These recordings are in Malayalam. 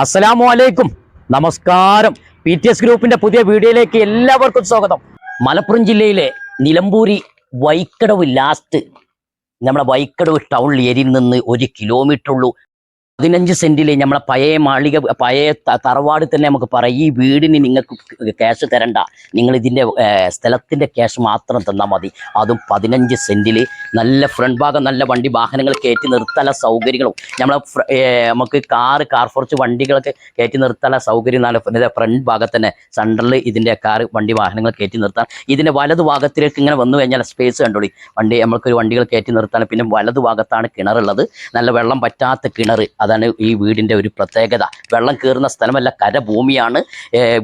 അസ്സലാമു അലൈക്കും. നമസ്കാരം. പി ടി എസ് ഗ്രൂപ്പിന്റെ പുതിയ വീഡിയോയിലേക്ക് എല്ലാവർക്കും സ്വാഗതം. മലപ്പുറം ജില്ലയിലെ നിലമ്പൂരി വൈക്കടവ് ലാസ്റ്റ് നമ്മുടെ വൈക്കടവ് ടൗൺ ഏരിയയിൽ നിന്ന് ഒരു കിലോമീറ്റർ ഉള്ളൂ. പതിനഞ്ച് സെന്റിൽ നമ്മളെ പഴയ മാളിക പഴയ തറവാട് തന്നെ നമുക്ക് പറയാം. ഈ വീടിന് നിങ്ങൾക്ക് ക്യാഷ് തരണ്ട. നിങ്ങൾ ഇതിന്റെ സ്ഥലത്തിന്റെ ക്യാഷ് മാത്രം തന്നാൽ മതി. അതും പതിനഞ്ച് സെന്റിൽ നല്ല ഫ്രണ്ട് ഭാഗം നല്ല വണ്ടി വാഹനങ്ങൾ കയറ്റി നിർത്താനുള്ള സൗകര്യങ്ങളും. നമ്മളെ നമുക്ക് കാറ് കാർ ഫോർച്ച് വണ്ടികളൊക്കെ കയറ്റി നിർത്താനുള്ള സൗകര്യം നല്ല ഫ്രണ്ട് ഭാഗത്ത് തന്നെ സെന്ററിൽ ഇതിന്റെ കാർ വണ്ടി വാഹനങ്ങൾ കയറ്റി നിർത്താൻ. ഇതിന്റെ വലതു ഭാഗത്തിലേക്ക് ഇങ്ങനെ വന്നു കഴിഞ്ഞാൽ സ്പേസ് കണ്ടോളി. വണ്ടി നമുക്ക് വണ്ടികൾ കയറ്റി നിർത്താൻ പിന്നെ വലതു ഭാഗത്താണ് കിണറുള്ളത്. നല്ല വെള്ളം പറ്റാത്ത കിണർ അതാണ് ഈ വീടിന്റെ ഒരു പ്രത്യേകത. വെള്ളം കയറുന്ന സ്ഥലമല്ല കരഭൂമിയാണ്.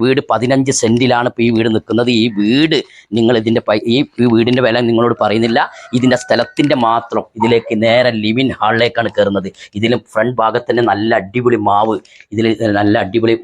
വീട് പതിനഞ്ച് സെന്റിലാണ് ഇപ്പോൾ ഈ വീട് നിൽക്കുന്നത്. ഈ വീട് നിങ്ങൾ ഇതിന്റെ ഈ വീടിന്റെ വില നിങ്ങളോട് പറയുന്നില്ല. ഇതിന്റെ സ്ഥലത്തിന്റെ മാത്രം ഇതിലേക്ക് നേരെ ലിവിൻ ഹാളിലേക്കാണ് കയറുന്നത്. ഇതിലും ഫ്രണ്ട് ഭാഗത്ത് തന്നെ നല്ല അടിപൊളി മാവ് ഇതിൽ നല്ല അടിപൊളി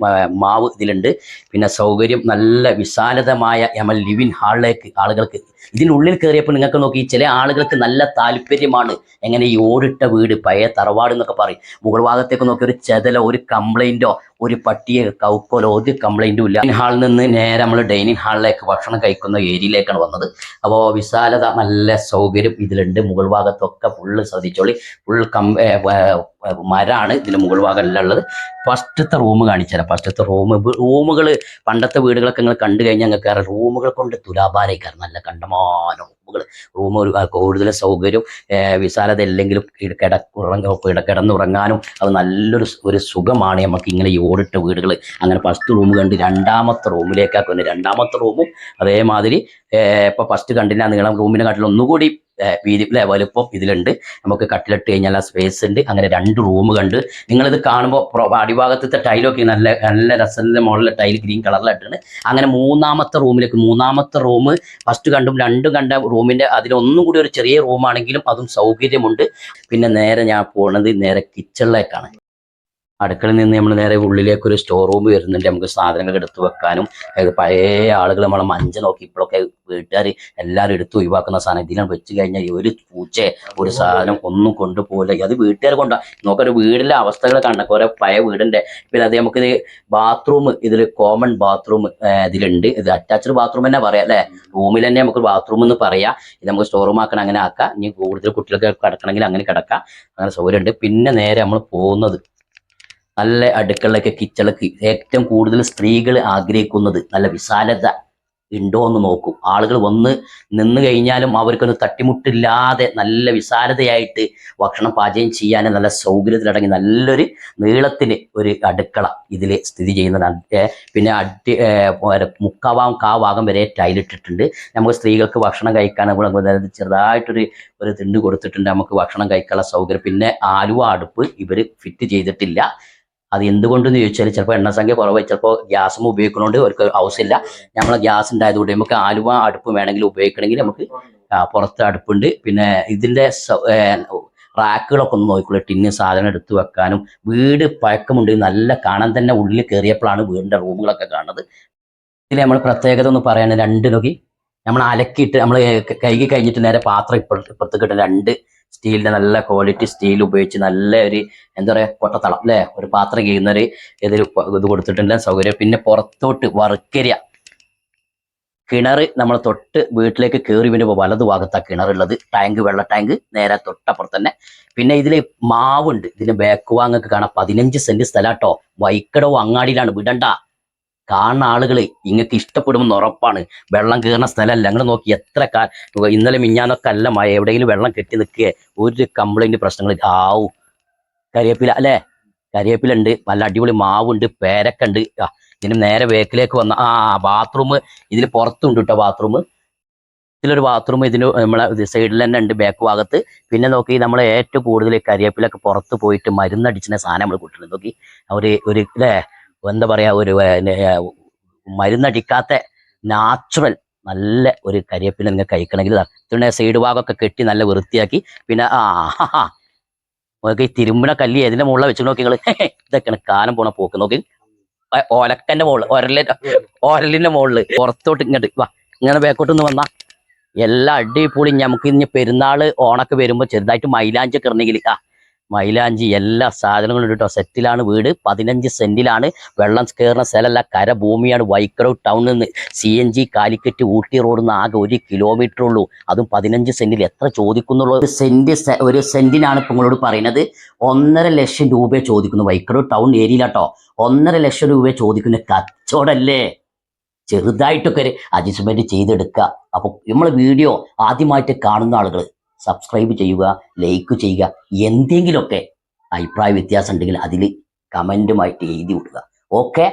മാവ് ഇതിലുണ്ട്. പിന്നെ സൗകര്യം നല്ല വിശാലതമായ നമ്മൾ ലിവിൻ ഹാളിലേക്ക് ആളുകൾക്ക് ഇതിനുള്ളിൽ കയറിയപ്പോൾ നിങ്ങൾക്ക് നോക്കി ചില ആളുകൾക്ക് നല്ല താല്പര്യമാണ്. എങ്ങനെ ഈ ഓടിട്ട വീട് പഴയ തറവാട് എന്നൊക്കെ പറയും. മുകൾ ഭാഗത്തേക്ക് നോക്കി ഒരു ചെതലോ ഒരു കംപ്ലൈന്റോ ഒരു പട്ടിയെ കൗക്കോലോ ഒരു കംപ്ലൈന്റും ഇല്ല. ഹാളിൽ നിന്ന് നേരെ നമ്മൾ ഡൈനിങ് ഹാളിലേക്ക് ഭക്ഷണം കഴിക്കുന്ന ഏരിയയിലേക്കാണ് വന്നത്. അപ്പോൾ വിശാലത നല്ല സൗകര്യം ഇതിലുണ്ട്. മുകൾ ഭാഗത്തൊക്കെ ഫുള്ള് ശ്രദ്ധിച്ചോളി. ഫുൾ കം മരമാണ് ഇതിന് മുകൾ ഭാഗം എല്ലാം ഉള്ളത്. ഫസ്റ്റത്തെ റൂം കാണിച്ചുതരാം ഫസ്റ്റത്തെ റൂം റൂമുകൾ പണ്ടത്തെ വീടുകളൊക്കെ നിങ്ങൾ കണ്ടു കഴിഞ്ഞാൽ ഞങ്ങൾക്ക് കയറാം റൂമുകൾ കൊണ്ട് തുലാഭാരക്കാർ നല്ല കണ്ടമാനം റൂമുകൾ റൂം ഒരു കൂടുതൽ സൗകര്യം വിശാലത ഇല്ലെങ്കിലും കിട കിടന്നുറങ്ങാനും അത് നല്ലൊരു ഒരു സുഖമാണ്. നമുക്ക് ഇങ്ങനെ ഈ ഓടിട്ട വീടുകൾ അങ്ങനെ ഫസ്റ്റ് റൂം കണ്ട് രണ്ടാമത്തെ റൂമിലേക്കാണ് വന്നത് രണ്ടാമത്തെ റൂമും അതേമാതിരി ഇപ്പോൾ ഫസ്റ്റ് കണ്ടിന് നീളം റൂമിനെ കാട്ടിൽ ഒന്നുകൂടി വീതി അല്ലെ വലുപ്പം ഇതിലുണ്ട്. നമുക്ക് കട്ടിലിട്ട് കഴിഞ്ഞാൽ ആ സ്പേസ് ഉണ്ട്. അങ്ങനെ രണ്ട് റൂം കണ്ട് നിങ്ങളിത് കാണുമ്പോൾ അടിഭാഗത്തെ ടൈലൊക്കെ നല്ല നല്ല രസത്തിന്റെ മുകളിലെ ടൈൽ ഗ്രീൻ കളറിലായിട്ടാണ് അങ്ങനെ മൂന്നാമത്തെ റൂമിലേക്ക് മൂന്നാമത്തെ റൂം ഫസ്റ്റ് കണ്ടും രണ്ടും കണ്ട റൂമിന്റെ അതിലൊന്നും കൂടി ഒരു ചെറിയ റൂമാണെങ്കിലും അതും സൗകര്യമുണ്ട്. പിന്നെ നേരെ ഞാൻ പോണത് നേരെ കിച്ചണിലേക്കാണ് അടുക്കളയിൽ നിന്ന് നമ്മൾ നേരെ ഉള്ളിലേക്ക് ഒരു സ്റ്റോർ റൂം വരുന്നുണ്ട്. നമുക്ക് സാധനങ്ങൾ എടുത്തു വെക്കാനും പഴയ ആളുകൾ നമ്മളെ മഞ്ച നോക്കി ഇപ്പോഴൊക്കെ വീട്ടുകാർ എല്ലാവരും എടുത്ത് ഒഴിവാക്കുന്ന സാധനം. ഇതിനെ വെച്ച് കഴിഞ്ഞാൽ ഒരു പൂച്ച ഒരു സാധനം ഒന്നും കൊണ്ടുപോകില്ല. അത് വീട്ടുകാർ കൊണ്ടാ. നോക്കൊരു വീടിന്റെ അവസ്ഥകൾ കണ്ട കുറെ പഴയ വീടിന്റെ പിന്നെ അത് നമുക്കിത് ബാത്റൂം ഇതിൽ കോമൺ ബാത്റൂം ഇതിലുണ്ട്. ഇത് അറ്റാച്ച്ഡ് ബാത്റൂം തന്നെ പറയാം അല്ലേ? റൂമിൽ തന്നെ നമുക്ക് ബാത്റൂം എന്ന് പറയാം. ഇത് നമുക്ക് സ്റ്റോർ റൂം ആക്കണം അങ്ങനെ ആക്കാം. ഇനി കൂടുതൽ കുട്ടികൾക്ക് കിടക്കണമെങ്കിൽ അങ്ങനെ കിടക്കാം. അങ്ങനെ സൗകര്യമുണ്ട്. പിന്നെ നേരെ നമ്മൾ പോകുന്നത് നല്ല അടുക്കളയൊക്കെ കിച്ചളക്ക് ഏറ്റവും കൂടുതൽ സ്ത്രീകൾ ആഗ്രഹിക്കുന്നത് നല്ല വിശാലത ഉണ്ടോ എന്ന് നോക്കും. ആളുകൾ വന്ന് നിന്ന് കഴിഞ്ഞാലും അവർക്കൊന്ന് തട്ടിമുട്ടില്ലാതെ നല്ല വിശാലതയായിട്ട് ഭക്ഷണം പാചകം ചെയ്യാൻ നല്ല സൗകര്യത്തിലടങ്ങി നല്ലൊരു നീളത്തിന് ഒരു അടുക്കള ഇതിൽ സ്ഥിതി ചെയ്യുന്നതാണ് പിന്നെ അടി മുക്കാവാം കാവാകം വരെ ടൈലിട്ടിട്ടുണ്ട്. നമുക്ക് സ്ത്രീകൾക്ക് ഭക്ഷണം കഴിക്കാൻ നമ്മൾ ചെറുതായിട്ടൊരു ഒരു തിണ്ട് കൊടുത്തിട്ടുണ്ട്. നമുക്ക് ഭക്ഷണം കഴിക്കാനുള്ള സൗകര്യം. പിന്നെ ആലുവ അടുപ്പ് ഇവർ ഫിറ്റ് ചെയ്തിട്ടില്ല. അത് എന്തുകൊണ്ടെന്ന് ചോദിച്ചാൽ ചിലപ്പോൾ എണ്ണസംഖ്യ കുറവായി ചിലപ്പോൾ ഗ്യാസും ഉപയോഗിക്കുന്നതുകൊണ്ട് അവർക്ക് ആവശ്യമില്ല. നമ്മൾ ഗ്യാസ് ഉണ്ടായതുകൊണ്ട് നമുക്ക് ആലുവ അടുപ്പ് വേണമെങ്കിൽ ഉപയോഗിക്കണമെങ്കിൽ നമുക്ക് പുറത്ത് അടുപ്പുണ്ട്. പിന്നെ ഇതിന്റെ റാക്കുകളൊക്കെ ഒന്ന് നോക്കിക്കൊള്ളു ടിന്ന് സാധനം എടുത്തു വെക്കാനും വീട് പഴക്കമുണ്ട് നല്ല കാണാൻ തന്നെ ഉള്ളിൽ കയറിയപ്പോഴാണ് വീടിന്റെ റൂമുകളൊക്കെ കാണുന്നത്. ഇതിൽ നമ്മൾ പ്രത്യേകത ഒന്ന് പറയാൻ രണ്ട് നോക്കി. നമ്മൾ അലക്കിയിട്ട് നമ്മൾ കൈകി കഴിഞ്ഞിട്ട് നേരെ പാത്രം ഇപ്പുറത്ത് ഇപ്പുറത്തേക്ക് രണ്ട് സ്റ്റീലിന്റെ നല്ല ക്വാളിറ്റി സ്റ്റീൽ ഉപയോഗിച്ച് നല്ല ഒരു എന്താ പറയാ കൊട്ടത്തളം അല്ലേ? ഒരു പാത്രം ചെയ്യുന്ന ഒരു ഇത് കൊടുത്തിട്ടുണ്ട് സൗകര്യം. പിന്നെ പുറത്തോട്ട് വർക്കരിയ. കിണർ നമ്മൾ തൊട്ട് വീട്ടിലേക്ക് കയറി വരുമ്പോൾ വലതു ഭാഗത്താണ് കിണറുള്ളത്. ടാങ്ക് വെള്ള ടാങ്ക് നേരെ തൊട്ടപ്പുറത്ത് തന്നെ. പിന്നെ ഇതിൽ മാവുണ്ട്. ഇതിന് ബാക്ക് വാങ്ങൊക്കെ കാണാം. പതിനഞ്ച് സെന്റ് സ്ഥലാട്ടോ. വൈക്കടവും അങ്ങാടിയിലാണ്. വിടണ്ട. കാണുന്ന ആളുകൾ ഇങ്ങക്ക് ഇഷ്ടപ്പെടുമെന്ന് ഉറപ്പാണ്. വെള്ളം കയറുന്ന സ്ഥലമല്ല. ഞങ്ങൾ നോക്കി എത്ര കാ ഇന്നലെ മിഞ്ഞാന്നൊക്കെ അല്ല മഴ. എവിടെയെങ്കിലും വെള്ളം കെട്ടി നിൽക്കുക ഒരു കംപ്ലൈന്റ് പ്രശ്നങ്ങൾ ആവും. കരിവേപ്പില അല്ലേ? കരിവേപ്പില ഉണ്ട് നല്ല അടിപൊളി മാവുണ്ട്. പേരക്ക ഉണ്ട് ആ ഇതിന് നേരെ വേക്കിലേക്ക് വന്ന ആ ബാത്റൂം ഇതിൽ പുറത്തുണ്ട് കേട്ടോ ബാത്റൂം ഇതിലൊരു ബാത്റൂം ഇതിന് നമ്മളെ സൈഡിൽ തന്നെ ഉണ്ട് ബാക്ക് ഭാഗത്ത്. പിന്നെ നോക്കി നമ്മൾ ഏറ്റവും കൂടുതൽ കരിയേപ്പിലൊക്കെ പുറത്ത് പോയിട്ട് മരുന്നടിച്ചിന് സാധനം നമ്മൾ കൂട്ടുന്നത് നോക്കി. ഒരു ഒരു അല്ലേ എന്താ പറയാ ഒരു മരുന്നടിക്കാത്ത നാച്ചുറൽ നല്ല ഒരു കരിയപ്പിന് നിങ്ങൾ കഴിക്കണമെങ്കിൽ പിന്നെ സൈഡ് ഭാഗമൊക്കെ കെട്ടി നല്ല വൃത്തിയാക്കി. പിന്നെ ആ. നോക്കി തിരുമ്പണ കല്ലി ഏതിന്റെ മുകളിൽ വെച്ച് നോക്കി നിങ്ങൾ ഇതൊക്കെയാണ് കാലം പോണ പോക്ക്. നോക്കി. ഒലക്കന്റെ മുകളിൽ ഒരലിന്റെ ഒരലിന്റെ മുകളിൽ പുറത്തോട്ട് ഇങ്ങോട്ട് വാ. ഇങ്ങനെ ബാക്കോട്ട് ഒന്ന് വന്നാ. എല്ലാ അടിപൊളി. നമുക്ക് ഇനി പെരുന്നാൾ ഓണൊക്കെ വരുമ്പോൾ ചെറുതായിട്ട് മൈലാഞ്ചൊക്കെ ഇറങ്ങി ആ മൈലാഞ്ചി എല്ലാ സാധനങ്ങളും ഉണ്ട് കേട്ടോ സെറ്റിലാണ് വീട് പതിനഞ്ച് സെന്റിലാണ് വെള്ളം കയറുന്ന സ്ഥലമല്ല. കരഭൂമിയാണ് വൈക്കടവ് ടൗണിൽ നിന്ന് C N G Calicut Ooty റോഡിൽ നിന്ന് ആകെ ഒരു കിലോമീറ്റർ ഉള്ളൂ. അതും പതിനഞ്ച് സെന്റിൽ എത്ര ചോദിക്കുന്നുള്ളൂ? ഒരു സെന്റ് ഒരു സെന്റിനാണ് ഇപ്പൊ നിങ്ങളോട് പറയുന്നത്. ഒന്നര ലക്ഷം രൂപയെ ചോദിക്കുന്നു വൈക്കടവ് ടൗൺ ഏരിയയിലാട്ടോ. ഒന്നര ലക്ഷം രൂപയെ ചോദിക്കുന്ന കച്ചവടല്ലേ? ചെറുതായിട്ടൊക്കെ ഒരു അഡ്ജസ്റ്റ്മെന്റ് ചെയ്തെടുക്കുക. അപ്പോൾ നമ്മൾ വീഡിയോ ആദ്യമായിട്ട് കാണുന്ന ആളുകൾ സബ്സ്ക്രൈബ് ചെയ്യുക ലൈക്ക് ചെയ്യുക എന്തെങ്കിലുമൊക്കെ അഭിപ്രായ വ്യത്യാസം ഉണ്ടെങ്കിൽ അതിൽ കമന്റുമായിട്ട് എഴുതി വിടുക. ഓക്കെ